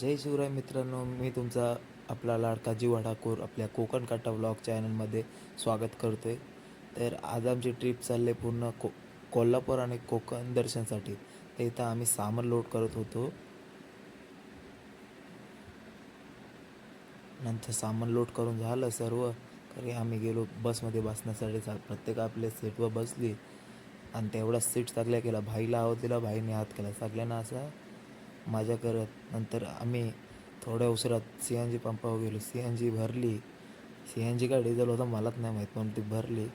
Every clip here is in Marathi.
जय शिवराय मित्रांनो मी तुमचा आपला लाडका जीव ठाकूर आपल्या कोकण काटा ब्लॉग चॅनलमध्ये स्वागत करतोय. तर आज आमची ट्रिप चालली पूर्ण को कोल्हापूर आणि कोकण दर्शनसाठी. तर इथं आम्ही सामान लोड करत होतो. नंतर सामान लोड करून झालं सर्व. तरी आम्ही गेलो बसमध्ये बसण्यासाठी. प्रत्येक आपल्या सीटवर बसली. आणि तेवढा सीट सगळ्या केला भाईला आवाज दिला भाईने हात केला. सगळ्यांना असा मजा करत नंतर आम्ही थोड्या उशिरात सी एन जी पंपावर गेलो. सी एन जी भरली. सी एन जी का डिझेल होता मलाच नाही माहीत पण ती भरली.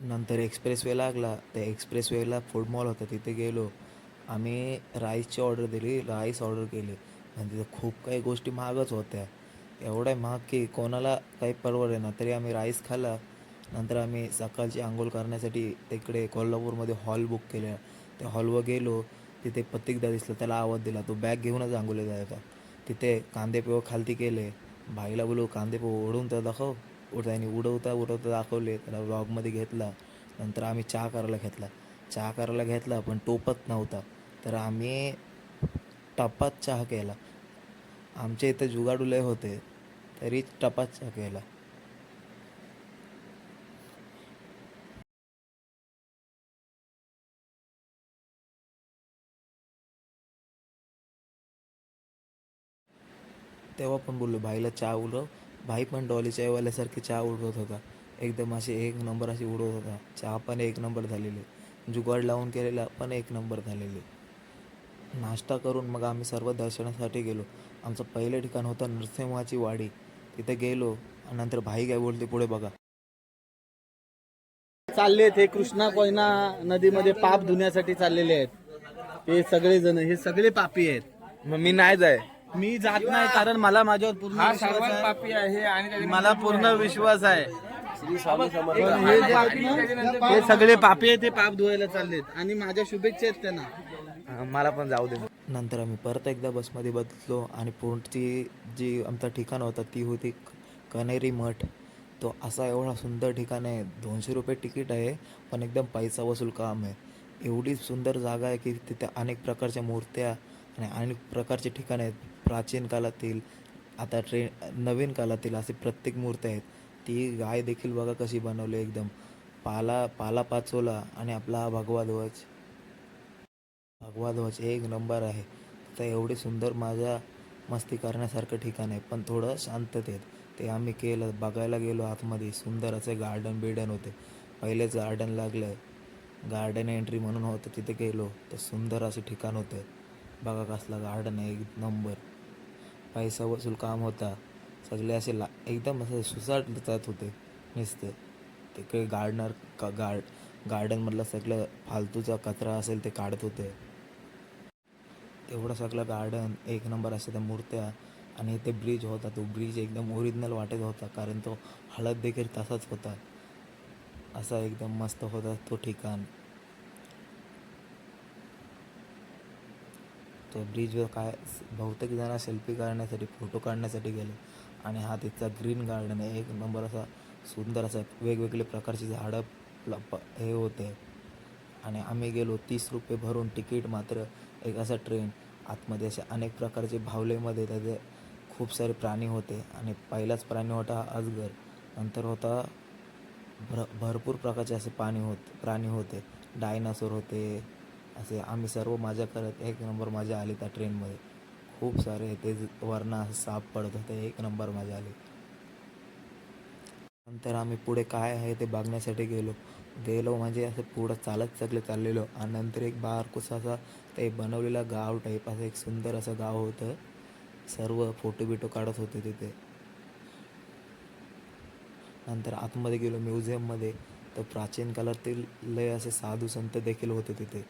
नंतर एक्सप्रेस वे लागला. त्या एक्सप्रेस वेला फूड मॉल होता. तिथे गेलो. आम्ही राईसची ऑर्डर दिली. राईस ऑर्डर केली. आणि तिथे खूप काही गोष्टी महागच होत्या. एवढ्या महाग की कोणाला काही परवडे ना तरी आम्ही राईस खाल्ला. नंतर आम्ही सकाळची आंघोळ करण्यासाठी तिकडे कोल्हापूरमध्ये हॉल बुक केलं. त्या हॉलवर गेलो तिथे पत्तिकदा दिसलं त्याला आवाज दिला तो बॅग घेऊनच आंघोळी जायचा. तिथे कांदे खालती केले भाईला बोलू कांदे ओढून तर दाखव. उड त्याने उडवता उडवता दाखवले त्याला ब्लॉगमध्ये घेतला. नंतर आम्ही चहा करायला घेतला. चहा करायला घेतला पण टोपत नव्हता. तर आम्ही टपात चहा केला. आमच्या इथं जुगाडू लय होते तरी टपात चहा केला. तेव्हा पण बोललो भाईला चहा उडव. भाई पण डॉली चायवाल्यासारखी चहा उडवत होता. एकदम अशी एक नंबर अशी उडवत होता. चहा पण एक नंबर झालेली. जुगाड लावून केलेला पण एक नंबर झालेली. नाश्ता करून मग आम्ही सर्व दर्शनासाठी गेलो. आमचं पहिलं ठिकाण होतं नरसिंहाची वाडी. तिथे गेलो आणि नंतर भाई काय बोलते पुढे बघा. चालले हे कृष्णा कोयना नदीमध्ये पाप धुण्यासाठी चाललेले आहेत. हे सगळे जण हे सगळे पापी आहेत. मग मी नाही जाय मी जात नाही कारण मला माझ्यावर पूर्ण हा विश्वास सर्वात आहे. पापी आहे आणि त्याच्या मला पूर्ण विश्वास आहे. पण हे जे आहेत ना, हे सगळे पापी आहेत ते पाप धुवायला चाललेत. आणि माझ्या शुभेच्छा आहेत त्यांना. मला पण जाऊ दे. नंतर आम्ही परत एकदा बसमध्ये बसलो आणि पुढची जी आमचा ठिकाण होता ती होती क- कनेरी मठ. तो असा एवढा सुंदर ठिकाण आहे. दोनशे रुपये तिकीट आहे पण एकदम पैसा वसूल काम आहे. एवढी सुंदर जागा आहे की तिथे अनेक प्रकारच्या मूर्त्या आणि अनेक प्रकारचे ठिकाण आहेत. प्राचीन काळातील आता ट्रे नवीन काळातील असे प्रत्येक मूर्ती आहेत. ती गाय देखील बघा कशी बनवली एकदम. पाला पाला पाचोला आणि आपला हा भगवा ध्वज. भगवा ध्वज एक नंबर आहे. तर एवढी सुंदर माझ्या मस्ती करण्यासारखं ठिकाण आहे पण थोडं शांततेत ते आम्ही केलं बघायला गेलो आतमध्ये. सुंदर असे गार्डन बिर्डन होते. पहिलेच गार्डन लागलं. गार्डन एंट्री म्हणून होतं तिथे गेलो. तर सुंदर असे ठिकाण होतं. बघा कसला गार्डन आहे एक नंबर. पैसा वसूल काम होता. सगळे असे ला एकदम असं सुसाट जात होते. नुसतं. तिकडे गार्डनर का गार्ड गार्डनमधलं सगळं फालतूचा कचरा असेल ते काढत होते. तेवढं सगळं गार्डन एक नंबर असे त्या मूर्त्या आणि ते ब्रिज होता. तो ब्रिज एकदम ओरिजिनल वाटत होता. कारण तो हळद देखील तसाच होता. असा एकदम मस्त होता तो ठिकाण. त्या ब्रिजवर काय बहुतेक जण सेल्फी काढण्यासाठी फोटो काढण्यासाठी गेले. आणि हा तिथचा ग्रीन गार्डन आहे. एक नंबर असा सुंदर असा वेगवेगळे प्रकारची झाडं प- हे होते. आणि आम्ही गेलो तीस रुपये भरून तिकीट मात्र एक असा ट्रेन. आतमध्ये असे अनेक प्रकारचे भावलेमध्ये त्याचे खूप सारे प्राणी होते. आणि पहिलाच प्राणी होता हा अजगर. नंतर होता भर भरपूर प्रकारचे असे पाणी होत प्राणी होते. डायनासोर होते. असे आम्ही सर्व मजा करत एक नंबर मजा आली त्या ट्रेनमध्ये. खूप सारे ते वरनं असं साप पडत होते एक नंबर मजा आली. नंतर आम्ही पुढे काय आहे ते बघण्यासाठी गेलो. गेलो म्हणजे असं पुढं चालत सगळे चाललेलो आणि नंतर एक बारकोस असा ते बनवलेला गाव टाईप असं एक सुंदर असं गाव होतं. सर्व फोटो बिटो काढत होते तिथे. नंतर आतमध्ये गेलो म्युझियममध्ये तर प्राचीन काळातील लय असे साधू संत देखील होते तिथे.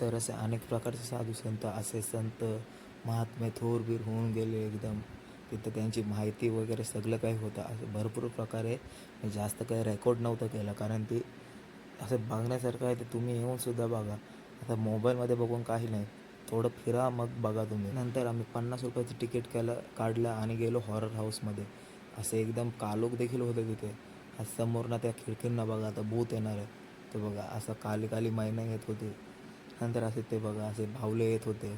तर असे अनेक प्रकारचे साधू संत असे संत महात्मे थोरबीर होऊन गेले एकदम. तिथं त्यांची माहिती वगैरे सगळं काही होतं. असं भरपूर प्रकारे मी जास्त काही रेकॉर्ड नव्हतं केलं. कारण ती असं बघण्यासारखं आहे ते तुम्ही येऊन सुद्धा बघा. आता मोबाईलमध्ये बघून काही नाही. थोडं फिरा मग बघा तुम्ही. नंतर आम्ही पन्नास रुपयाचं तिकीट केलं काढलं आणि गेलो हॉरर हाऊसमध्ये असे एकदम कालोख देखील होते तिथे. आज समोर ना त्या खिडकींना बघा आता भूत येणार आहे. ते बघा असं काली काली महिना येत होती. नंतर असे ते बघा असे भावले येत होते.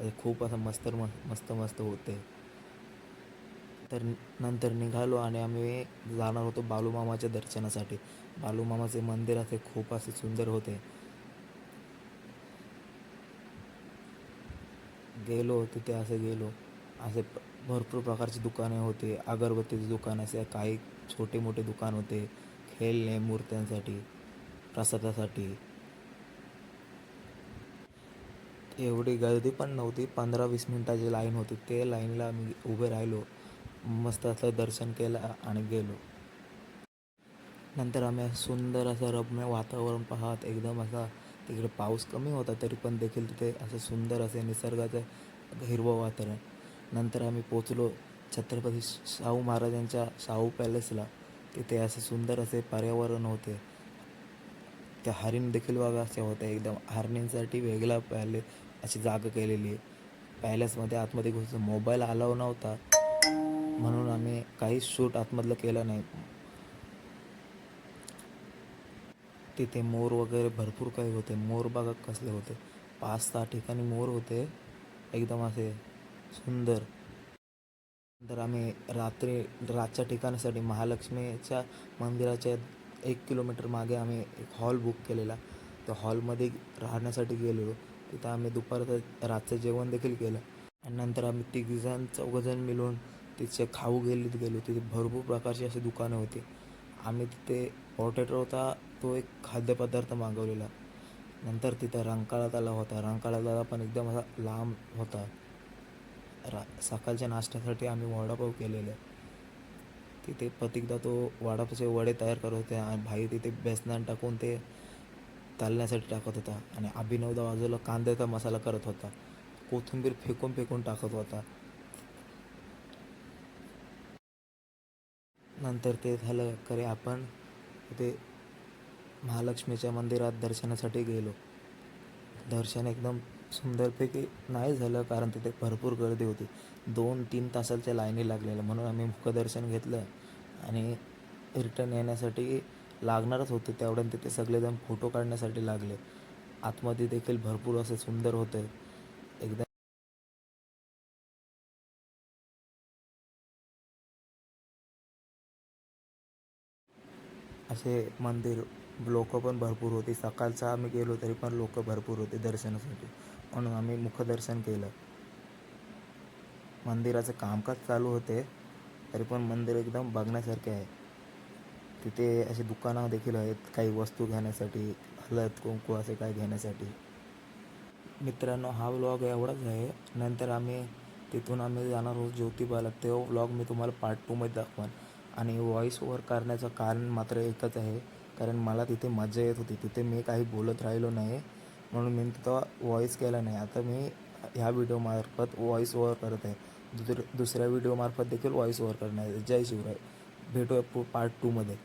असे खूप असं मस्त मस्त मस्त होते. तर नंतर निघालो आणि आम्ही जाणार होतो बालूमामाच्या दर्शनासाठी. बालूमामाचे मंदिर असे खूप असे सुंदर होते. गेलो तिथे असे गेलो. असे भरपूर प्रकारची दुकाने होते. अगरबत्तीचे दुकान असे काही छोटे मोठे दुकान होते. खेळणे मूर्त्यांसाठी प्रसादासाठी. एवढी गर्दी पण नव्हती. पंधरा वीस मिनटाची लाईन होती. ते लाईनला मी उभे राहिलो. मस्त असं दर्शन केलं आणि गेलो. नंतर आम्ही असं सुंदर असं रम्य वातावरण पाहत एकदम असा तिकडे पाऊस कमी होता तरी पण देखील तिथे असं सुंदर असे निसर्गाचं हिरवं वातावरण. नंतर आम्ही पोचलो छत्रपती शाहू महाराजांच्या शाहू पॅलेसला. तिथे असे सुंदर असे पर्यावरण होते. त्या हरिण देखील बघा असे होते. एकदम हरिणींसाठी वेगळा पॅलेस अशी जागा केलेली आहे. पॅलेसमध्ये आतमध्ये घुसतो मोबाईल अलाव नव्हता. म्हणून आम्ही काही शूट आतमधलं केलं नाही. तिथे मोर वगैरे भरपूर काही होते. मोर बघा कसले होते. पाच सहा ठिकाणी मोर होते. एकदम असे सुंदर. नंतर आम्ही रात्री रातच्या ठिकाणासाठी महालक्ष्मीच्या मंदिराच्या एक किलोमीटर मागे आम्ही एक हॉल बुक केलेला. त्या हॉलमध्ये राहण्यासाठी गेलेलो. तिथं आम्ही दुपारचं रातचं जेवण देखील केलं. आणि नंतर आम्ही तिघजण चौघजण मिळून तिथे खाऊ गेलीत गेलो. तिथे भरपूर प्रकारची अशी दुकानं होती. आम्ही तिथे पोटॅटो होता तो एक खाद्यपदार्थ मागवलेला. नंतर तिथं रंकाळा तलाव होता. रंकाळा तलाव पण एकदम असा लांब होता. रा सकाळच्या नाश्त्यासाठी आम्ही वडापाव केलेले. तिथे प्रतीकदा तो वडापावचे वडे तयार करत होते. आणि भाई तिथे बेसनान टाकून ते तळण्यासाठी टाकत होता. आणि अभिनवदा बाजूला कांद्याचा मसाला करत होता. कोथिंबीर फेकून फेकून टाकत होता. नंतर ते झालं करे आपण ते महालक्ष्मीच्या मंदिरात दर्शनासाठी गेलो. दर्शन एकदम सुंदरपैकी नाही झालं कारण तिथे भरपूर गर्दी होती. दोन तीन तासाच्या लाईनी लागलेल्या. म्हणून आम्ही मुखदर्शन घेतलं. आणि रिटर्न येण्यासाठी लागणारच होते तेवढ्यात तिथे सगळेजण फोटो काढण्यासाठी लागले. आतमध्ये देखील भरपूर असे सुंदर होते. एकदम असे मंदिर लोक पण भरपूर होती. सकाळचा आम्ही गेलो तरी पण लोक भरपूर होते दर्शनासाठी. म्हणून आम्ही मुखदर्शन केलं. मंदिराचं कामकाज चालू होते तरी पण मंदिर एकदम बघण्यासारखे आहे. तिथे असे दुकानं देखील आहेत काही वस्तू घेण्यासाठी हळद कुंकू असे काय घेण्यासाठी. मित्रांनो हा व्लॉग एवढाच आहे. नंतर आम्ही तिथून आम्ही जाणार आहोत ज्योतिबाला. तो व्लॉग मी तुम्हाला पार्ट टूमध्ये दाखवान. आणि व्हॉइस ओव्हर करण्याचं कारण मात्र एकच आहे. कारण मला तिथे मजा येत होती. तिथे मी काही बोलत राहिलो नाही. म्हणून मी तिथं व्हॉईस केला नाही. आता मी ह्या व्हिडिओमार्फत व्हॉईस ओव्हर करत आहे. दुसऱ्या दुसऱ्या व्हिडिओमार्फत देखील व्हॉईस ओव्हर करणार आहे. जय शिवराय. भेटूया पार्ट टूमध्ये